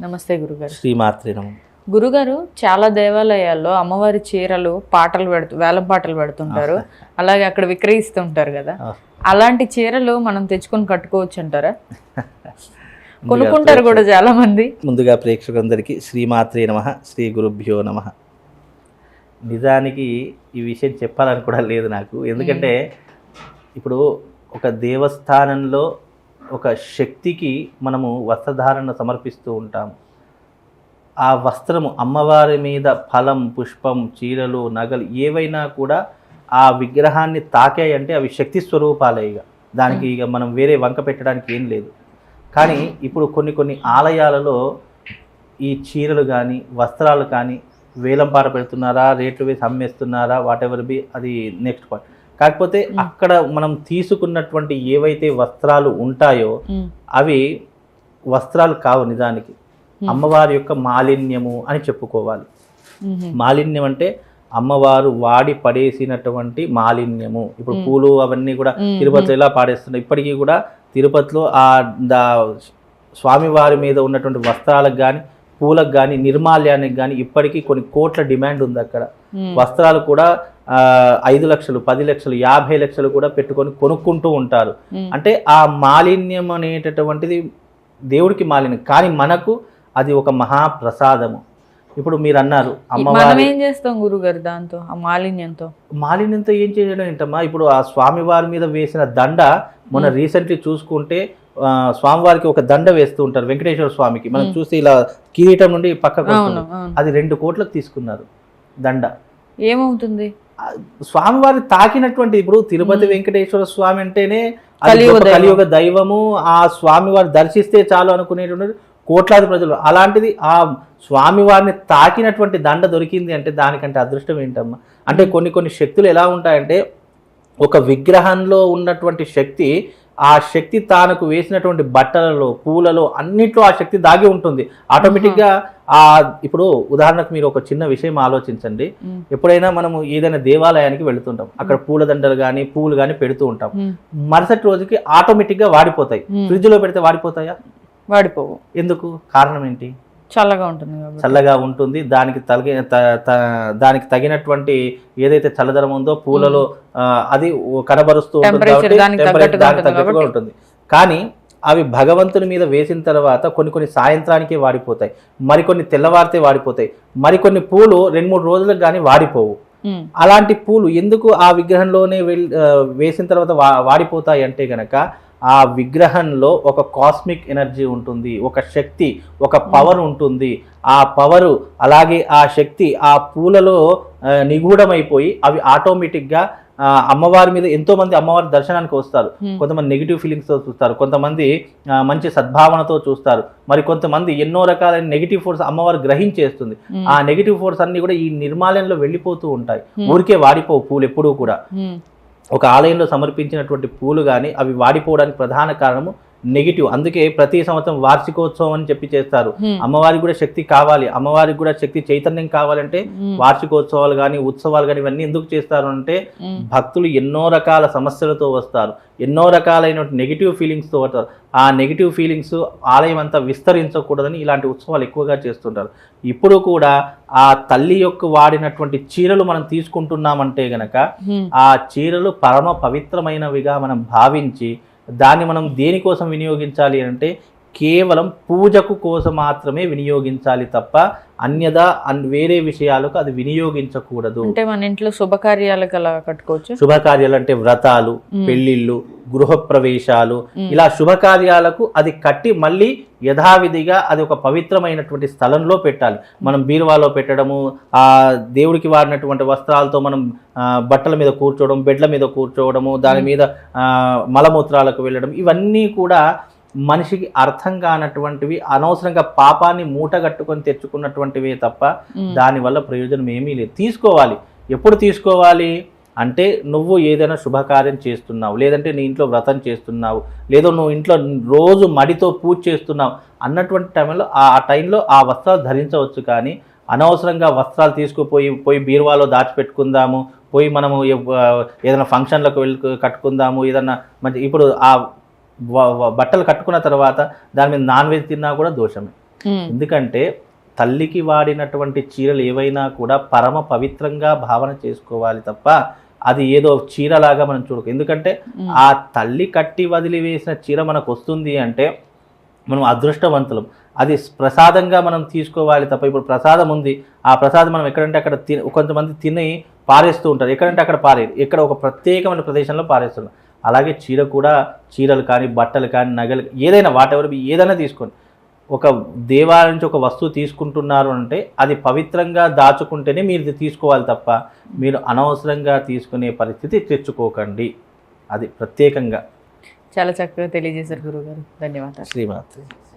నమస్తే గురుగారు. శ్రీమాత్రి నమః. గురుగారు చాలా దేవాలయాల్లో అమ్మవారి చీరలు పాటలు పెడుతూ వేలం పాటలు పెడుతుంటారు. అలాగే అక్కడ విక్రయిస్తుంటారు కదా. అలాంటి చీరలు మనం తెచ్చుకొని కట్టుకోవచ్చు అంటారా? కొనుక్కుంటారు కూడా చాలా మంది ముందుగా ప్రేక్షకులందరికీ శ్రీమాత్రే నమ శ్రీ గురుభ్యో నమ. నిజానికి ఈ విషయం చెప్పాలని కూడా లేదు నాకు. ఎందుకంటే ఇప్పుడు ఒక దేవస్థానంలో ఒక శక్తికి మనము వస్త్రధారణ సమర్పిస్తూ ఉంటాము ఆ వస్త్రము అమ్మవారి మీద ఫలం పుష్పం చీరలు నగలు ఏవైనా కూడా ఆ విగ్రహాన్ని తాకాయంటే అవి శక్తి స్వరూపాలే ఇక. దానికి ఇక మనం వేరే వంక పెట్టడానికి ఏం లేదు. కానీ ఇప్పుడు కొన్ని కొన్ని ఆలయాలలో ఈ చీరలు కానీ వస్త్రాలు కానీ వేలంపాట పెడుతున్నారా రేట్లు వేసి అమ్మేస్తున్నారా వాట్ ఎవర్ బి అది నెక్స్ట్ పాయింట్ కాకపోతే అక్కడ మనం తీసుకున్నటువంటి ఏవైతే వస్త్రాలు ఉంటాయో అవి వస్త్రాలు కావు నిజానికి. అమ్మవారి యొక్క మాలిన్యము అని చెప్పుకోవాలి. మాలిన్యం అంటే అమ్మవారు వాడి పడేసినటువంటి మాలిన్యము. ఇప్పుడు పూలు అవన్నీ కూడా. తిరుపతిలో ఎలా పాడేస్తున్నాయి ఇప్పటికీ కూడా తిరుపతిలో ఆ దా స్వామివారి మీద ఉన్నటువంటి వస్త్రాలకు కానీ పూలకు కానీ నిర్మాల్యానికి కానీ ఇప్పటికీ కొన్ని కోట్ల డిమాండ్ ఉంది అక్కడ. వస్త్రాలు కూడా ఐదు లక్షలు పది లక్షలు యాభై లక్షలు కూడా పెట్టుకొని కొనుక్కుంటూ ఉంటారు. అంటే ఆ మాలిన్యం అనేటటువంటిది దేవుడికి మాలిన్యం. కానీ మనకు అది ఒక మహాప్రసాదము. ఇప్పుడు మీరు అన్నారు అమ్మవారి ఏం చేస్తాం గురుగారు దాంతో ఆ మాలిన్యంతో? మాలిన్యంతో ఏం చేయడం ఏంటమ్మా? ఇప్పుడు ఆ స్వామివారి మీద వేసిన దండ మొన్న రీసెంట్లీ చూసుకుంటే స్వామివారికి ఒక దండ వేస్తూ ఉంటారు వెంకటేశ్వర స్వామికి. మనం చూస్తే ఇలా కిరీటం నుండి పక్కకు అది రెండు కోట్లకు తీసుకున్నారు దండ. ఏమవుతుంది? స్వామివారి తాకినటువంటి ఇప్పుడు తిరుపతి వెంకటేశ్వర స్వామి అంటేనే. కలియుగ దైవము. ఆ స్వామివారి దర్శిస్తే చాలు అనుకునేటువంటి కోట్లాది ప్రజలు. అలాంటిది ఆ స్వామివారిని తాకినటువంటి దండ దొరికింది అంటే దానికంటే అదృష్టం ఏంటమ్మా? అంటే కొన్ని కొన్ని శక్తులు ఎలా ఉంటాయంటే ఒక విగ్రహంలో ఉన్నటువంటి శక్తి ఆ శక్తి తానకు వేసినటువంటి బట్టలలో పూలలో అన్నిట్లో ఆ శక్తి దాగి ఉంటుంది. ఆటోమేటిక్గా ఆ. ఇప్పుడు ఉదాహరణకు మీరు ఒక చిన్న విషయం ఆలోచించండి. ఎప్పుడైనా మనము ఏదైనా దేవాలయానికి వెళుతుంటాం. అక్కడ పూలదండలు కానీ పూలు కానీ పెడుతూ ఉంటాం. మరుసటి రోజుకి ఆటోమేటిక్గా వాడిపోతాయి. Hmm. ఫ్రిడ్జ్లో పెడితే వాడిపోతాయా? వాడిపోవు. ఎందుకు? కారణం ఏంటి? చల్లగా ఉంటుంది చల్లగా ఉంటుంది. దానికి తగిన త- త- దానికి తగినటువంటి ఏదైతే చల్లదనం ఉందో పూలలో అది కనబరుస్తూ ఉంటుంది దానికి తగ్గట్టుగా కానీ అవి భగవంతుని మీద వేసిన తర్వాత కొన్ని కొన్ని సాయంత్రానికే వాడిపోతాయి. మరికొన్ని తెల్లవారితే వాడిపోతాయి. మరికొన్ని పూలు రెండు మూడు రోజులకు కానీ వాడిపోవు. అలాంటి పూలు ఎందుకు ఆ విగ్రహంలోనే వేసిన తర్వాత వా వాడిపోతాయి అంటే గనక ఆ విగ్రహంలో ఒక కాస్మిక్ ఎనర్జీ ఉంటుంది ఒక శక్తి ఒక పవర్ ఉంటుంది. ఆ పవరు అలాగే ఆ శక్తి ఆ పూలలో నిగూఢమైపోయి అవి ఆటోమేటిక్గా అమ్మవారి మీద ఎంతో మంది అమ్మవారి దర్శనానికి వస్తారు. కొంతమంది నెగిటివ్ ఫీలింగ్స్తో చూస్తారు కొంతమంది మంచి సద్భావనతో చూస్తారు. మరి కొంతమంది ఎన్నో రకాలైన నెగిటివ్ ఫోర్స్ అమ్మవారు గ్రహించేస్తుంది. ఆ నెగిటివ్ ఫోర్స్ అన్ని కూడా ఈ నిర్మాలయంలో వెళ్ళిపోతూ ఉంటాయి. ఊరికే వాడిపోవు పూలు ఎప్పుడూ కూడా. ఒక ఆలయంలో సమర్పించినటువంటి పూలు కానీ అవి వాడిపోవడానికి ప్రధాన కారణము నెగిటివ్. అందుకే ప్రతి సంవత్సరం వార్షికోత్సవం అని చెప్పి చేస్తారు. అమ్మవారికి కూడా శక్తి కావాలి. అమ్మవారికి కూడా శక్తి చైతన్యం కావాలంటే. వార్షికోత్సవాలు కానీ ఉత్సవాలు కానీ ఇవన్నీ ఎందుకు చేస్తారు అంటే భక్తులు ఎన్నో రకాల సమస్యలతో వస్తారు. ఎన్నో రకాలైన నెగిటివ్ ఫీలింగ్స్తో వస్తారు. ఆ నెగిటివ్ ఫీలింగ్స్ ఆలయం అంతా విస్తరించకూడదని ఇలాంటి ఉత్సవాలు ఎక్కువగా చేస్తుంటారు. ఇప్పుడు కూడా ఆ తల్లి యొక్క వాడినటువంటి చీరలు మనం తీసుకుంటున్నామంటే గనక ఆ చీరలు పరమ పవిత్రమైనవిగా మనం భావించి దాన్ని మనం దేనికోసం వినియోగించాలి అంటే కేవలం పూజకు కోసం మాత్రమే వినియోగించాలి తప్ప అన్యదా అన్ వేరే విషయాలకు అది వినియోగించకూడదు అంటే మన ఇంట్లో శుభకార్యాలకు అలా కట్టుకోవచ్చు శుభకార్యాలు అంటే వ్రతాలు. పెళ్ళిళ్ళు గృహప్రవేశాలు. ఇలా శుభకార్యాలకు అది కట్టి మళ్ళీ యథావిధిగా అది ఒక పవిత్రమైనటువంటి స్థలంలో పెట్టాలి మనం బీరువాలో పెట్టడము ఆ దేవుడికి వాడినటువంటి వస్త్రాలతో మనం బట్టల మీద కూర్చోవడం బెడ్ల మీద కూర్చోవడము దాని మీద మలమూత్రాలకు వెళ్ళడం ఇవన్నీ కూడా మనిషికి అర్థం కానటువంటివి అనవసరంగా పాపాన్ని మూటగట్టుకొని తెచ్చుకున్నటువంటివే తప్ప దానివల్ల ప్రయోజనం ఏమీ లేదు. తీసుకోవాలి. ఎప్పుడు తీసుకోవాలి? అంటే నువ్వు ఏదైనా శుభకార్యం చేస్తున్నావు లేదంటే నీ ఇంట్లో వ్రతం చేస్తున్నావు లేదో నువ్వు ఇంట్లో రోజు మడితో పూజ చేస్తున్నావు అన్నటువంటి టైంలో ఆ టైంలో ఆ వస్త్రాలు ధరించవచ్చు కానీ అనవసరంగా వస్త్రాలు తీసుకుపోయి పోయి బీరువాలో దాచిపెట్టుకుందాము పోయి మనము ఏదైనా ఫంక్షన్లకు వెళ్ళి కట్టుకుందాము ఏదన్నా మంచి ఇప్పుడు ఆ బట్టలు కట్టుకున్న తర్వాత దాని మీద నాన్ వెజ్ తిన్నా కూడా దోషమే. ఎందుకంటే తల్లికి వాడినటువంటి చీరలు ఏవైనా కూడా పరమ పవిత్రంగా భావన చేసుకోవాలి తప్ప అది ఏదో చీరలాగా మనం చూడకు ఎందుకంటే. ఆ తల్లి కట్టి వదిలివేసిన చీర మనకు వస్తుంది అంటే మనం అదృష్టవంతులం. అది ప్రసాదంగా మనం తీసుకోవాలి తప్ప ఇప్పుడు ప్రసాదం ఉంది. ఆ ప్రసాదం మనం ఎక్కడంటే అక్కడ తిని కొంతమంది తిని పారేస్తూ ఉంటారు. ఎక్కడంటే అక్కడ పారేరు ఎక్కడ ఒక ప్రత్యేకమైన ప్రదేశంలో పారేస్తున్నారు. అలాగే చీర కూడా చీరలు కానీ బట్టలు కానీ నగలు ఏదైనా వాటెవర్ ఏదైనా తీసుకోండి. ఒక దేవాలయం నుంచి ఒక వస్తువు తీసుకుంటున్నారు అంటే అది పవిత్రంగా దాచుకుంటేనే మీరు తీసుకోవాలి తప్ప మీరు అనవసరంగా తీసుకునే పరిస్థితి తెచ్చుకోకండి. అది ప్రత్యేకంగా. చాలా చక్కగా తెలియజేశారు గురుగారు ధన్యవాదాలు. శ్రీమాత్రి.